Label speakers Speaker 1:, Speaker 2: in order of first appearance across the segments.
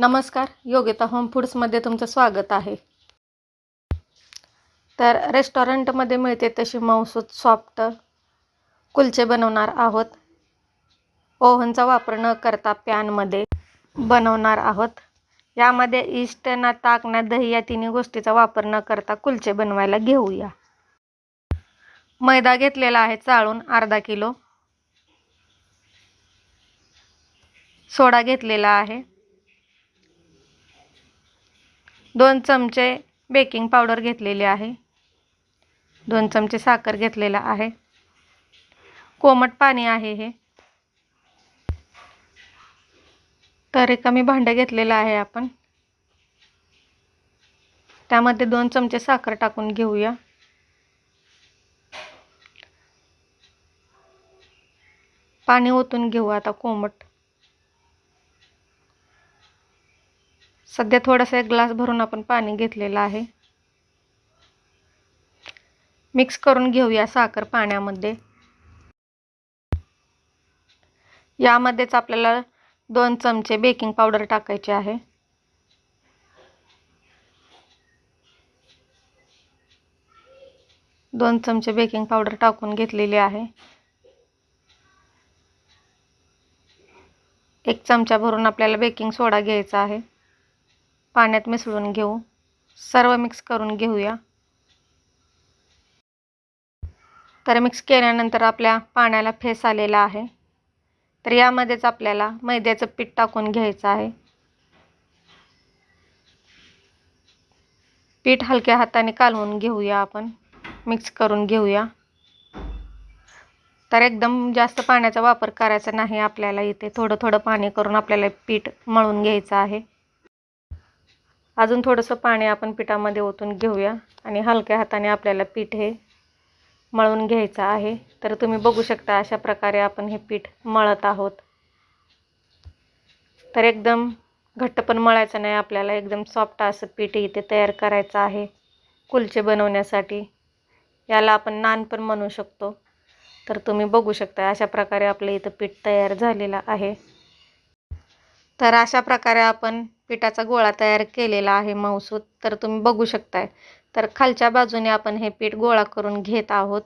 Speaker 1: नमस्कार योगिता होम फूड्समध्ये तुमचं स्वागत आहे. तर रेस्टॉरंटमध्ये मिळते तशी मऊसूत सॉफ्ट कुलचे बनवणार आहोत. ओव्हनचा वापर न करता पॅनमध्ये बनवणार आहोत. यामध्ये इष्ट ना ताक ना दही या तिन्ही गोष्टीचा वापर न करता कुलचे बनवायला घेऊया. मैदा घेतलेला आहे चाळून अर्धा किलो. सोडा घेतलेला आहे. दोन चमचे बेकिंग पावडर घेतलेली आहे. दोन चमचे साखर घेतलेला आहे. कोमट पाणी आहे हे. तर कमी भांडं घेतलेलं आहे आपण. त्यामध्ये दोन चमचे साखर टाकून घेऊया. पाणी ओतून घेऊ आता कोमट. सध्या थोडासा एक ग्लास भरून आपण पाणी घेतलेलं आहे. मिक्स करून घेऊया साखर पाण्यामध्ये. यामध्येच आपल्याला दोन चमचे बेकिंग पावडर टाकायचे आहे. दोन चमचे बेकिंग पावडर टाकून घेतलेली आहे. एक चमचा भरून आपल्याला बेकिंग सोडा घ्यायचा आहे. पाण्यात मिसळून घेऊ. सर्व मिक्स करून घेऊया. तर मिक्स केल्यानंतर आपल्या पाण्याला फेस आलेला आहे. तर यामध्येच आपल्याला मैद्याचं पीठ टाकून घ्यायचं आहे. पीठ हलक्या हाताने कालवून घेऊया आपण. मिक्स करून घेऊया. तर एकदम जास्त पाण्याचा वापर करायचा नाही आपल्याला इथे. थोडं थोडं पाणी करून आपल्याला पीठ मळून घ्यायचं आहे. अजून थोडंसं पाणी आपण पिठामध्ये ओतून घेऊया आणि हलक्या हाताने आपल्याला पीठ हे मळून घ्यायचं आहे. तर तुम्ही बघू शकता अशा प्रकारे आपण हे पीठ मळत आहोत. तर एकदम घट्ट पण मळायचं नाही आपल्याला एकदम सॉफ्ट असं पीठ इथे तयार करायचं आहे कुलचे बनवण्यासाठी. याला आपण नान पण म्हणू शकतो. तर तुम्ही बघू शकता अशा प्रकारे आपलं इथं पीठ तयार झालेलं आहे. तर अशा प्रकारे आपण पिठाचा गोळा तयार केलेला आहे मऊसूत तर तुम्ही बघू शकताय. तर खालच्या बाजूने आपण हे पीठ गोळा करून घेत आहोत.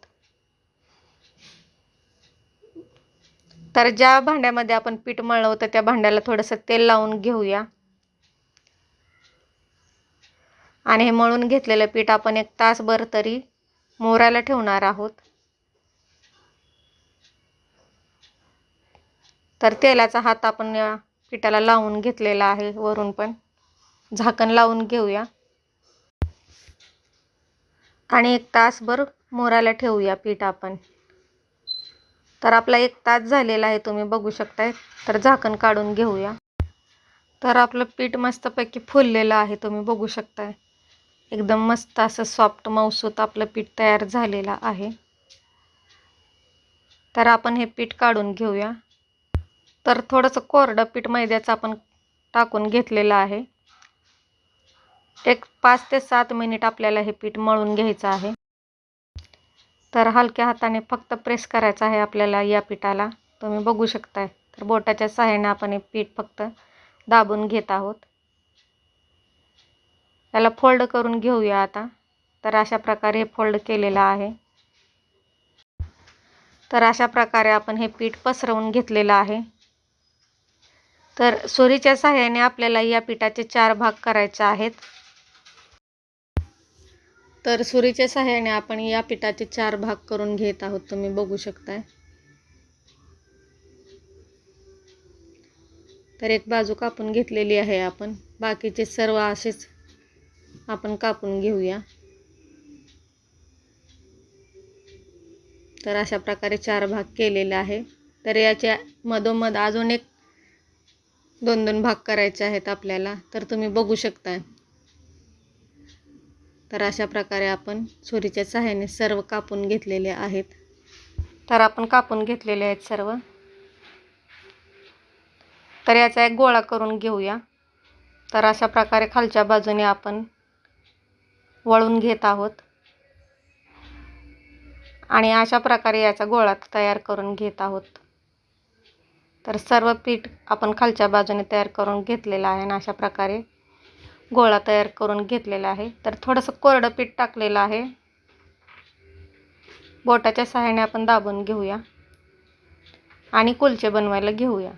Speaker 1: तर ज्या भांड्यामध्ये आपण पीठ मळलं होतं त्या भांड्याला थोडंसं तेल लावून घेऊया. आणि हे मळून घेतलेलं पीठ आपण एक तासभर तरी मोरायला ठेवणार आहोत. तर तेलाचा हात आपण या पिठाला लावून घेतलेला आहे वरून पण. झाकण लावून घेऊया. आणि एक तासभर मोरायला ठेवूया पीठ आपण. तर आपला एक तास झालेला आहे तुम्ही बघू शकताय. तर झाकण काढून घेऊया. तर आपलं पीठ मस्तपैकी फुललेलं आहे तुम्ही बघू शकताय. एकदम मस्त असं सॉफ्ट मऊसूत आपलं पीठ तयार झालेलं आहे. तर आपण हे पीठ काढून घेऊया. तर थोडंसं कोरडं पीठ मैद्याचं आपण टाकून घेतलेलं आहे. एक पाच ते सात मिनिट आपल्याला हे पीठ मळून घ्यायचं आहे. तर हलक्या हाताने फक्त प्रेस करायचं आहे आपल्याला या पिठाला. तुम्ही बघू शकताय. तर बोटाच्या सहाय्याने आपण हे पीठ फक्त दाबून घेत आहोत. याला फोल्ड करून घेऊया आता. तर अशा प्रकारे हे फोल्ड केलेलं आहे. तर अशा प्रकारे आपण हे पीठ पसरवून घेतलेलं आहे. तर सुरीच्या सहाय्याने आपल्याला या पिठाचे चार भाग करायचे आहेत. तर सुरीच्या सहाय्याने आपण या पिठाचे चार भाग करून घेत आहोत. तुम्ही बघू शकताय. तर एक बाजू कापून घेतलेली आहे आपण. बाकीचे सर्व असेच आपण कापून घेऊया. तर अशा प्रकारे चार भाग केलेले आहे. तर याच्या मधोमध अजून एक दोन दोन भाग करायचे आहेत आपल्याला तर तुम्ही बघू शकता तर अशा प्रकारे आपण सुरीच्या सहाय्याने सर्व कापून घेतलेले आहेत. तर आपण कापून घेतलेले आहेत सर्व. तर याचा एक गोळा करून घेऊया. तर अशा प्रकारे खालच्या बाजूने आपण वळून घेत आहोत. आणि अशा प्रकारे याचा गोळा तयार करून घेत आहोत. तर सर्व पीठ आपण खालच्या बाजूने तयार करून घेतलेलं आहे आणि अशा प्रकारे गोळा तयार करून घेतलेला आहे. तर थोडंसं कोरडं पीठ टाकलेलं आहे. बोटाच्या सहाय्याने आपण दाबून घेऊया आणि कुलचे बनवायला घेऊया.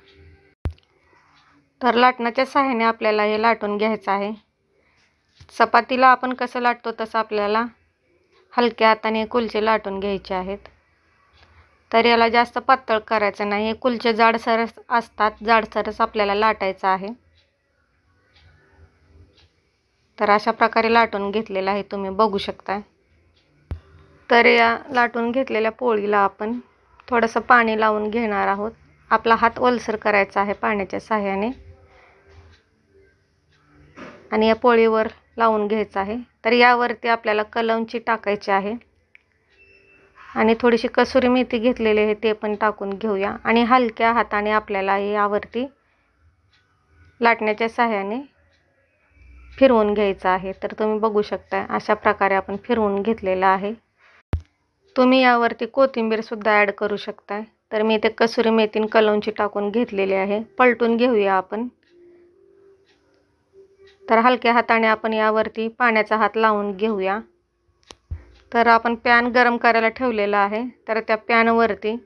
Speaker 1: तर लाटण्याच्या सहाय्याने आपल्याला हे लाटून घ्यायचं आहे. चपातीला आपण कसं लाटतो तसं आपल्याला हलक्या हाताने कुलचे लाटून घ्यायचे आहेत. तर याला जास्त पातळ करायचं नाही. हे कुलचे जाडसरस असतात. जाडसरस आपल्याला लाटायचं आहे. तर अशा प्रकारे लाटून घेतलेलं आहे तुम्ही बघू शकता तर या लाटून घेतलेल्या पोळीला आपण थोडंसं पाणी लावून घेणार आहोत. आपला हात ओलसर करायचा आहे पाण्याच्या सहाय्याने. आणि या पोळीवर लावून घ्यायचं आहे. तर यावरती आपल्याला कलमची टाकायची आहे. आणि थोडीशी कसुरी मेथी घेतलेली आहे ते पण टाकून घेऊया. आणि हलक्या हाताने आपल्याला यावरती लाटण्याच्या सहाय्याने फिरवून घ्यायचं आहे. तर तुम्ही बघू शकता अशा प्रकारे आपण फिरवून घेतलेलं आहे. तुम्ही यावरती कोथिंबीरसुद्धा ॲड करू शकताय. तर मी ते कसुरी मेथीन कलोंची टाकून घेतलेली आहे. पलटून घेऊया आपण. तर हलक्या हाताने आपण यावरती पाण्याचा हात लावून घेऊया. तर आपण पॅन गरम करायला ठेवलेला आहे. तर त्या पॅनवरती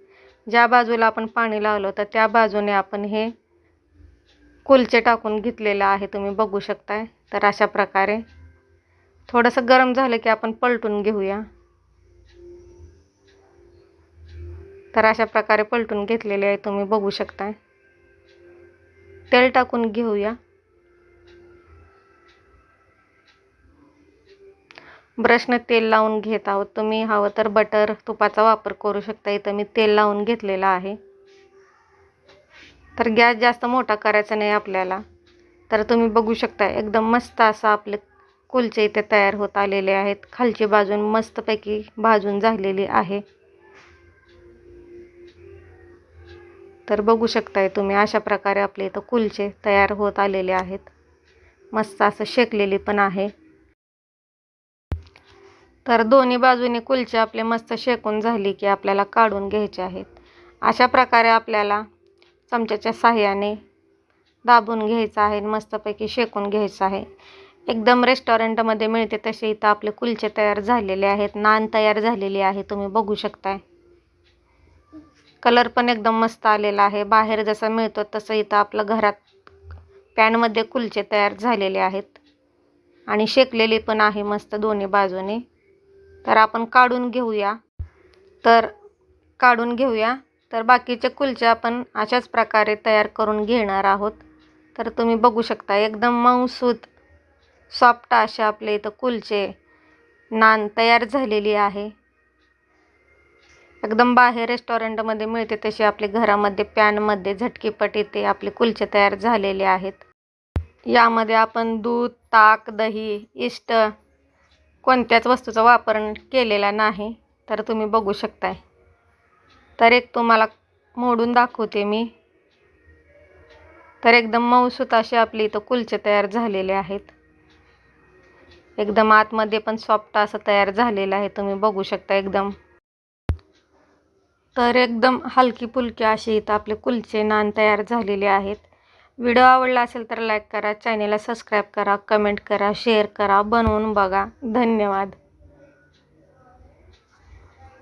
Speaker 1: ज्या बाजूला आपण पाणी लावलं तर त्या बाजूने आपण हे कुलचे टाकून घेतलेलं आहे. तुम्ही बघू शकताय. तर अशा प्रकारे थोडंसं गरम झालं की आपण पलटून घेऊया. तर अशा प्रकारे पलटून घेतलेले आहे. तुम्ही बघू शकताय. तेल टाकून घेऊया. ब्रशनं तेल लावून घेत आहोत. तुम्ही हवं तर बटर तुपाचा वापर करू शकता. इथं मी तेल लावून घेतलेलं आहे. तर गॅस जास्त मोठा करायचा नाही आपल्याला. तर तुम्ही बघू शकता एकदम मस्त असं आपले कुलचे इथे तयार होत आलेले आहेत. खालची बाजून मस्तपैकी भाजून झालेली आहे. तर बघू शकताय तुम्ही अशा प्रकारे आपले इथं कुलचे तयार होत आलेले आहेत. मस्त असं शेकलेली पण आहे. तर दोन्ही बाजूने कुलचे आपले मस्त शेकून झाली की आपल्याला काढून घ्यायचे आहेत. अशा प्रकारे आपल्याला चमच्याच्या साह्याने दाबून घ्यायचं आहे मस्तपैकी शेकून घ्यायचं आहे. एकदम रेस्टॉरंटमध्ये मिळते तसे इथं आपले कुलचे तयार झालेले आहेत नान तयार झालेली आहे तुम्ही बघू शकताय. कलर पण एकदम मस्त आलेला आहे बाहेर जसं मिळतो तसं इथं आपलं घरात पॅनमध्ये कुलचे तयार झालेले आहेत. आणि शेकलेली पण आहे मस्त दोन्ही बाजूने. तर आपण काढून घेऊया. तर काढून घेऊया. तर बाकीचे कुलचे आपण अशाच प्रकारे तयार करून घेणार आहोत. तर तुम्ही बघू शकता एकदम मऊसूत सॉफ्ट असे आपले इथं कुलचे नान तयार झालेली आहे. एकदम बाहेर रेस्टॉरंटमध्ये मिळते तसे आपले घरामध्ये पॅनमध्ये झटकीपट येते आपले कुलचे तयार झालेले आहेत. यामध्ये आपण दूध ताक दही इष्ट कोणत्याच वस्तूचा वापर केलेला नाही तर तुम्ही बघू शकताय. तर एक तुम्हाला मोडून दाखवते मी. तर एकदम मऊसूत असे आपले इथं कुलचे तयार झालेले आहेत. एकदम आतमध्ये पण सॉफ्ट असं तयार झालेलं आहे तुम्ही बघू शकता एकदम. तर एकदम हलकी फुलकी अशी इथं आपले कुलचे नान तयार झालेले आहेत. व्हिडिओ आवडला असेल तर लाईक करा चॅनेलला सबस्क्राईब करा कमेंट करा शेअर करा. बनवून बघा. धन्यवाद.